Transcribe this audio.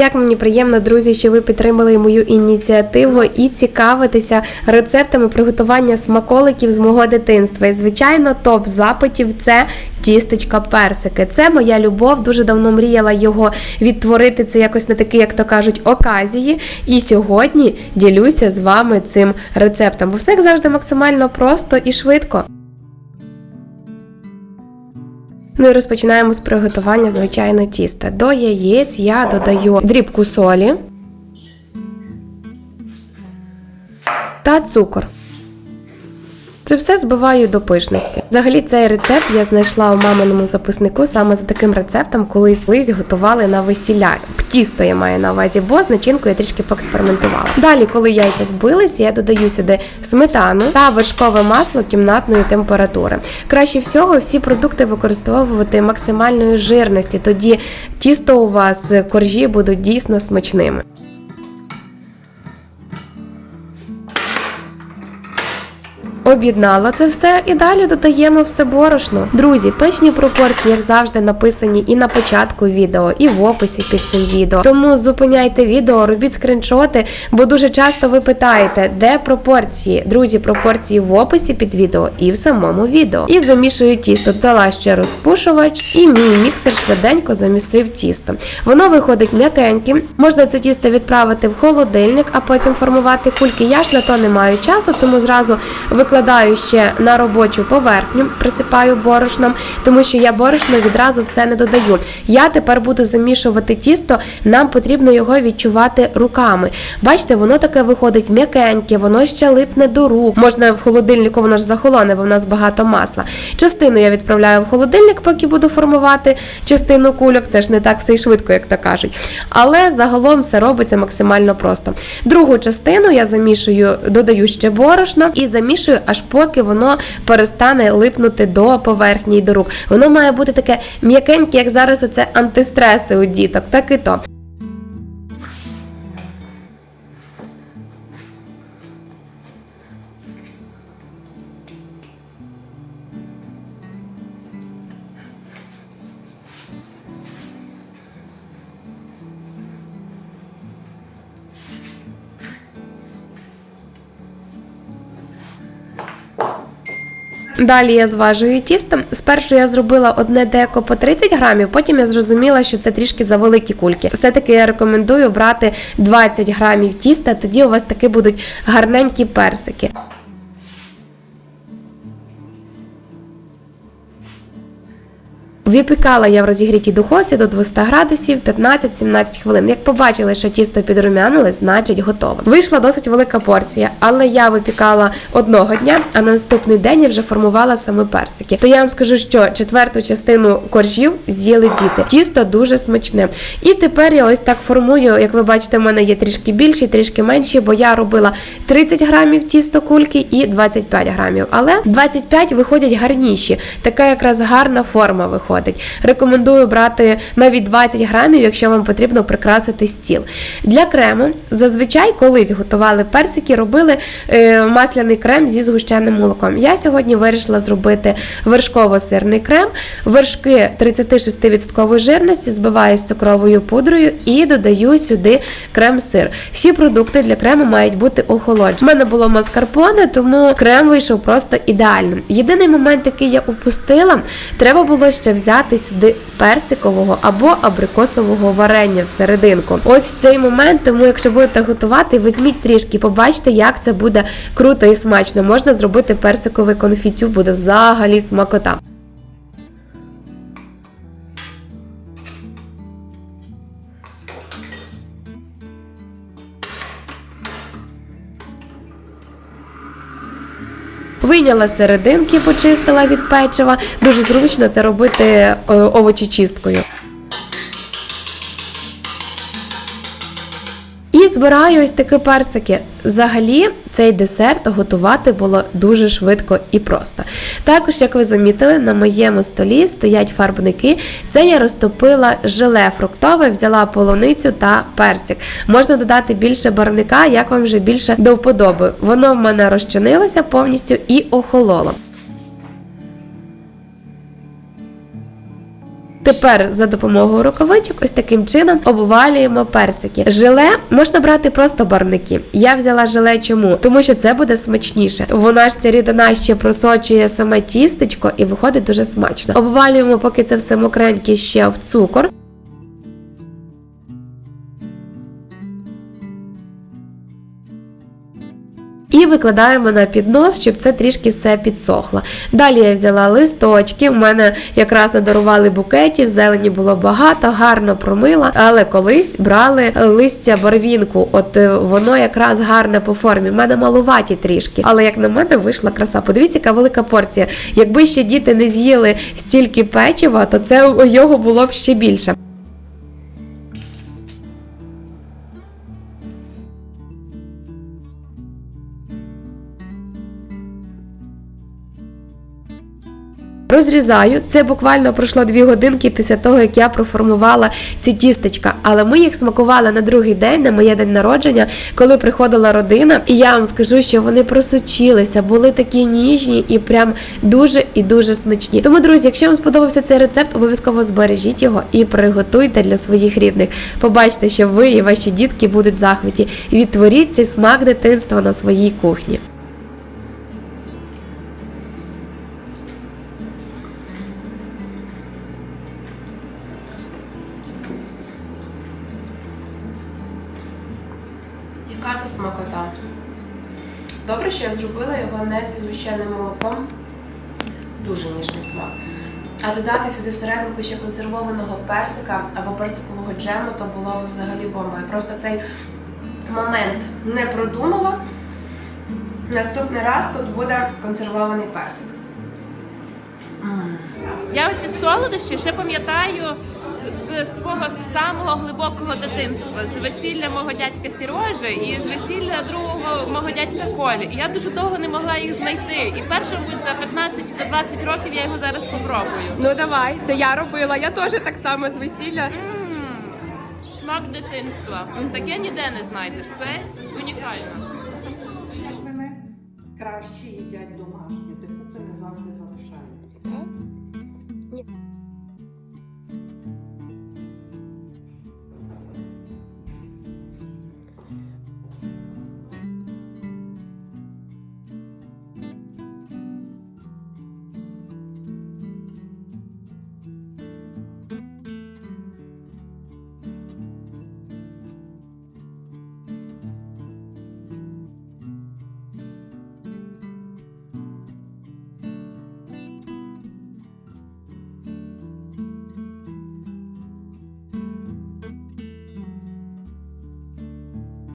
Як мені приємно, друзі, що ви підтримали мою ініціативу і цікавитеся рецептами приготування смаколиків з мого дитинства. І звичайно, топ запитів це тістечка персики. Це моя любов. Дуже давно мріяла його відтворити. Це якось на такі, як то кажуть, оказії. І сьогодні ділюся з вами цим рецептом. Бо все як завжди максимально просто і швидко. Ну і розпочинаємо з приготування звичайно тіста. До яєць я додаю дрібку солі та цукор. Це все збиваю до пишності. Взагалі, цей рецепт я знайшла у маминому записнику саме за таким рецептом, колись колись готували на весілля. Тісто я маю на увазі, бо з начинкою я трішки поекспериментувала. Далі, коли яйця збилися, я додаю сюди сметану та вершкове масло кімнатної температури. Краще всього всі продукти використовувати максимальної жирності, тоді тісто у вас коржі будуть дійсно смачними. Об'єднала це все і далі додаємо все борошно. Друзі, точні пропорції, як завжди, написані і на початку відео, і в описі під цим відео. Тому зупиняйте відео, робіть скриншоти, бо дуже часто ви питаєте, де пропорції. Друзі, пропорції в описі під відео і в самому відео. І замішую тісто, дала ще розпушувач, і мій міксер швиденько замісив тісто. Воно виходить м'якеньким. Можна це тісто відправити в холодильник, а потім формувати кульки. Я ж на то не маю часу, тому зразу викладаю ще на робочу поверхню, присипаю борошном, тому що я борошно відразу все не додаю. Я тепер буду замішувати тісто, нам потрібно його відчувати руками. Бачите, воно таке виходить м'якеньке, воно ще липне до рук. Можна в холодильнику, воно ж захолоне, бо в нас багато масла. Частину я відправляю в холодильник, поки буду формувати частину кульок. Це ж не так все й швидко, як то кажуть. Але загалом все робиться максимально просто. Другу частину я замішую, додаю ще борошна і замішую, аж поки воно перестане липнути до поверхні і до рук. Воно має бути таке м'якеньке, як зараз оце антистреси у діток, так і то. Далі я зважую тісто. Спершу я зробила одне деко по 30 грамів, потім я зрозуміла, що це трішки за великі кульки. Все-таки я рекомендую брати 20 грамів тіста, тоді у вас таки будуть гарненькі персики. Випікала я в розігрітій духовці до 200 градусів 15-17 хвилин. Як побачили, що тісто підрумянилось, значить готове. Вийшла досить велика порція, але я випікала одного дня, а на наступний день я вже формувала саме персики. То я вам скажу, що четверту частину коржів з'їли діти. Тісто дуже смачне. І тепер я ось так формую. Як ви бачите, в мене є трішки більші, трішки менші, бо я робила 30 грамів тісто кульки і 25 грамів. Але 25 виходять гарніші. Така якраз гарна форма виходить. Рекомендую брати навіть 20 грамів, якщо вам потрібно прикрасити стіл. Для крему зазвичай колись готували персики, робили е, масляний крем зі згущеним молоком. Я сьогодні вирішила зробити вершково-сирний крем, вершки 36% жирності, збиваю з цукровою пудрою і додаю сюди крем-сир. Всі продукти для крему мають бути охолоджені. У мене було маскарпоне, тому крем вийшов просто ідеальним. Єдиний момент, який я упустила, треба було ще взяти сюди персикового або абрикосового варення всерединку. Ось цей момент, тому якщо будете готувати, візьміть трішки, побачите, як це буде круто і смачно. Можна зробити персиковий конфітю, буде взагалі смакота. Вийняла серединки, почистила від печива. Дуже зручно це робити овочі овочечисткою. Збираю ось такі персики. Взагалі, цей десерт готувати було дуже швидко і просто. Також, як ви замітили, на моєму столі стоять фарбники. Це я розтопила желе фруктове, взяла полуницю та персик. Можна додати більше барвника, як вам вже більше до вподоби. Воно в мене розчинилося повністю і охололо. Тепер за допомогою рукавичок ось таким чином обвалюємо персики. Желе можна брати просто барвники. Я взяла желе чому? Тому що це буде смачніше. Вона ж ця рідина ще просочує саме тістечко і виходить дуже смачно. Обвалюємо, поки це все мокреньке ще в цукор. І викладаємо на піднос, щоб це трішки все підсохло. Далі я взяла листочки. У мене якраз надарували букетів, зелені було багато, гарно промила. Але колись брали листя барвінку. От е, воно якраз гарне по формі. У мене малуваті трішки. Але як на мене вийшла краса. Подивіться, яка велика порція. Якби ще діти не з'їли стільки печива, то це його було б ще більше. Розрізаю. Це буквально пройшло дві годинки після того, як я проформувала ці тістечка. Але ми їх смакували на другий день, на моє день народження, коли приходила родина. І я вам скажу, що вони просочилися, були такі ніжні і прям дуже і дуже смачні. Тому, друзі, якщо вам сподобався цей рецепт, обов'язково збережіть його і приготуйте для своїх рідних. Побачите, що ви і ваші дітки будуть в захваті. Відтворіть цей смак дитинства на своїй кухні. Яка це смакота? Добре, що я зробила його не зі згущеним молоком. Дуже ніжний смак. А додати сюди всерединку ще консервованого персика або персикового джему, то було б взагалі бомба. Я просто цей момент не продумала. Наступний раз тут буде консервований персик. Я оці солодощі ще пам'ятаю з свого самого глибокого дитинства, з весілля мого дядька Сірожі і з весілля другого мого дядька Колі. І я дуже довго не могла їх знайти. І перше, мабуть, за 15 чи за 20 років я його зараз попробую. Ну давай, це я робила. Я теж так само з весілля. М, Смак дитинства. Таке ніде не знайдеш. Це унікально. Краще їдять домашні.